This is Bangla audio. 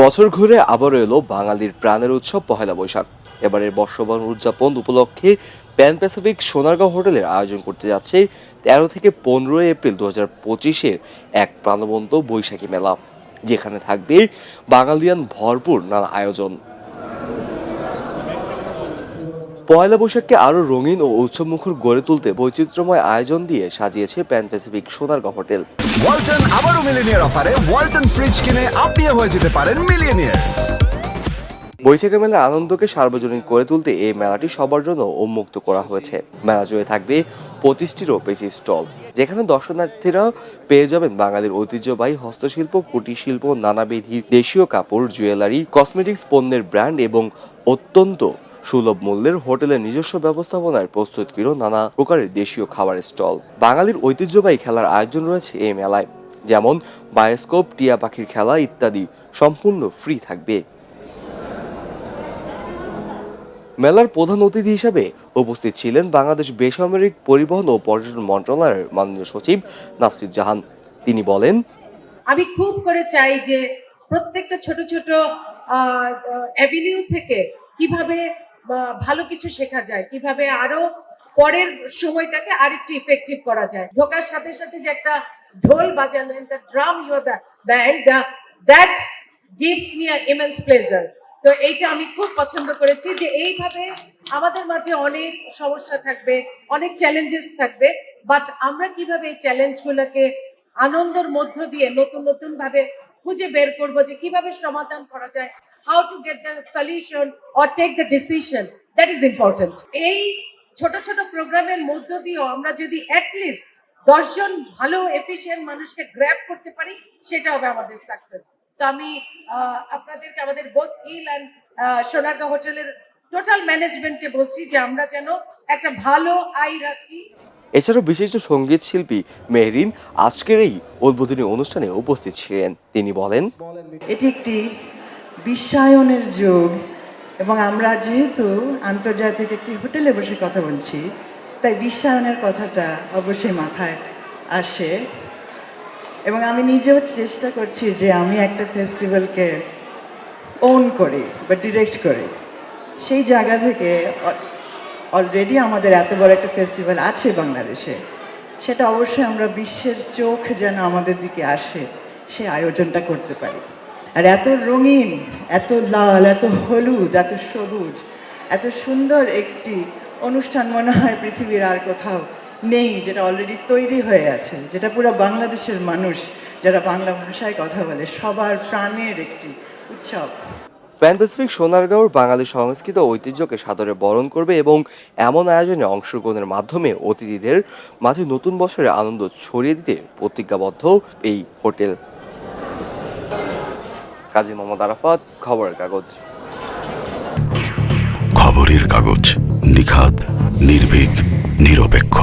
বছর ঘুরে আবারও এলো বাঙালির প্রাণের উৎসব পহেলা বৈশাখ। এবারের বর্ষবরণ উদযাপন উপলক্ষে প্যান প্যাসিফিক সোনারগাঁও হোটেলের আয়োজন করতে যাচ্ছে তেরো থেকে পনেরোই এপ্রিল দু হাজার পঁচিশের এক প্রাণবন্ত বৈশাখী মেলা, যেখানে থাকবে বাঙালিয়ান ভরপুর নানা আয়োজন। পয়লা বৈশাখকে আরও রঙিন ও উৎসবমুখর গড়ে তুলতে বৈচিত্র্যময় আয়োজন দিয়ে সাজিয়েছে Pan Pacific Sonargaon hotel Walton আবারও মিলিনিয়ার অফারে ওয়ালটন ফ্রিজ কিনে আপনিও হয়ে যেতে পারেন মিলিয়নিয়ার বৈশাখী মেলার আনন্দকে সার্বজনীন করে তুলতে এই মেলাটি সবার জন্য উন্মুক্ত করা হয়েছে। মেলা জুড়ে থাকবে পঁচিশটিরও বেশি স্টল যেখানে দর্শনার্থীরা পেয়ে যাবেন বাঙালির ঐতিহ্যবাহী হস্তশিল্প কুটির শিল্প নানাবিধি দেশীয় কাপড় জুয়েলারি কসমেটিক্স পণ্যের ব্র্যান্ড এবং অত্যন্ত সুলভ মূল্যের হোটেলের নিজস্ব ব্যবস্থাপনায় প্রস্তুত প্রস্তুতকৃত নানা প্রকারের দেশীয় খাবারের স্টল। বাঙালির ঐতিহ্যবাহী খেলার আয়োজন রয়েছে এই মেলায়, যেমন বায়োস্কোপ, টিয়া পাখির খেলা ইত্যাদি, সম্পূর্ণ ফ্রি থাকবে। মেলার প্রধান অতিথি হিসাবে উপস্থিত ছিলেন বাংলাদেশ বেসামরিক পরিবহন ও পর্যটন মন্ত্রণালয়ের মাননীয় সচিব নাসির জাহান। তিনি বলেন, আমি খুব করে চাই যে প্রত্যেকটা ছোট ছোট অ্যাভিনিউ থেকে কীভাবে ভালো কিছু শেখা যায়, কীভাবে আরও পরের সময়টাকে আরেকটু ইফেক্টিভ করা যায়। ঢোকার সাথে সাথে যে একটা ঢোল বাজালেন the drum your band that gives me immense pleasure তো এইটা আমি খুব পছন্দ করেছি যে এইভাবে আমাদের মাঝে অনেক সমস্যা থাকবে, অনেক চ্যালেঞ্জেস থাকবে বাট আমরা কীভাবে এই চ্যালেঞ্জগুলোকে আনন্দের মধ্য দিয়ে নতুন নতুন ভাবে খুঁজে বের করব যে কীভাবে সমাধান করা যায় how to get the solution or take the decision that is important এই ছোট ছোট প্রোগ্রামের মধ্য দিয়েও আমরা যদি অ্যাটলিস্ট দশজন ভালো এফিশিয়েন্ট মানুষকে গ্র্যাব করতে পারি, সেটা হবে আমাদের সাকসেস তো আমি আপনাদেরকে আমাদের বোধ হিল অ্যান্ড সোনারগাঁও হোটেলের টোটাল ম্যানেজমেন্টকে বলছি যে আমরা যেন একটা ভালো আই রাখি। এছাড়াও বিশিষ্ট সংগীত শিল্পী মেহরিন আজকের এই উদ্বোধনী অনুষ্ঠানে উপস্থিত ছিলেন। তিনি বলেন, এটি একটি বিশ্বায়নের যুগ এবং আমরা যেহেতু আন্তর্জাতিক একটি হোটেলে বসে কথা বলছি, তাই বিশ্বায়নের কথাটা অবশ্যই মাথায় আসে। এবং আমি নিজেও চেষ্টা করছি যে আমি একটা ফেস্টিভ্যালকে ওন করি বা ডিরেক্ট করি। সেই জায়গা থেকে অলরেডি আমাদের এত বড় একটা ফেস্টিভ্যাল আছে বাংলাদেশে। সেটা অবশ্যই আমরা বিশ্বের চোখ যেন আমাদের দিকে আসে, সে আয়োজনটা করতে পারি। আর এত রঙিন, এত লাল, এত হলুদ, এত সবুজ, এত সুন্দর একটি অনুষ্ঠান মনে হয় পৃথিবীর আর কোথাও নেই, যেটা অলরেডি তৈরি হয়ে আছে, যেটা পুরো বাংলাদেশের মানুষ, যারা বাংলা ভাষায় কথা বলে, সবার প্রাণের একটি উৎসব। প্যান প্যাসিফিক সোনারগাঁওর বাঙালি সংস্কৃত ঐতিহ্যকে সাদরে বরণ করবে এবং এমন আয়োজনে অংশগ্রহণের মাধ্যমে অতিথিদের মাঝে নতুন বছরের আনন্দ ছড়িয়ে দিতে প্রতিজ্ঞাবদ্ধ এই হোটেল। কাজী মোহাম্মদ আরাফাত, খবরের কাগজ। খবরের কাগজ নিখাদ, নির্ভীক, নিরপেক্ষ।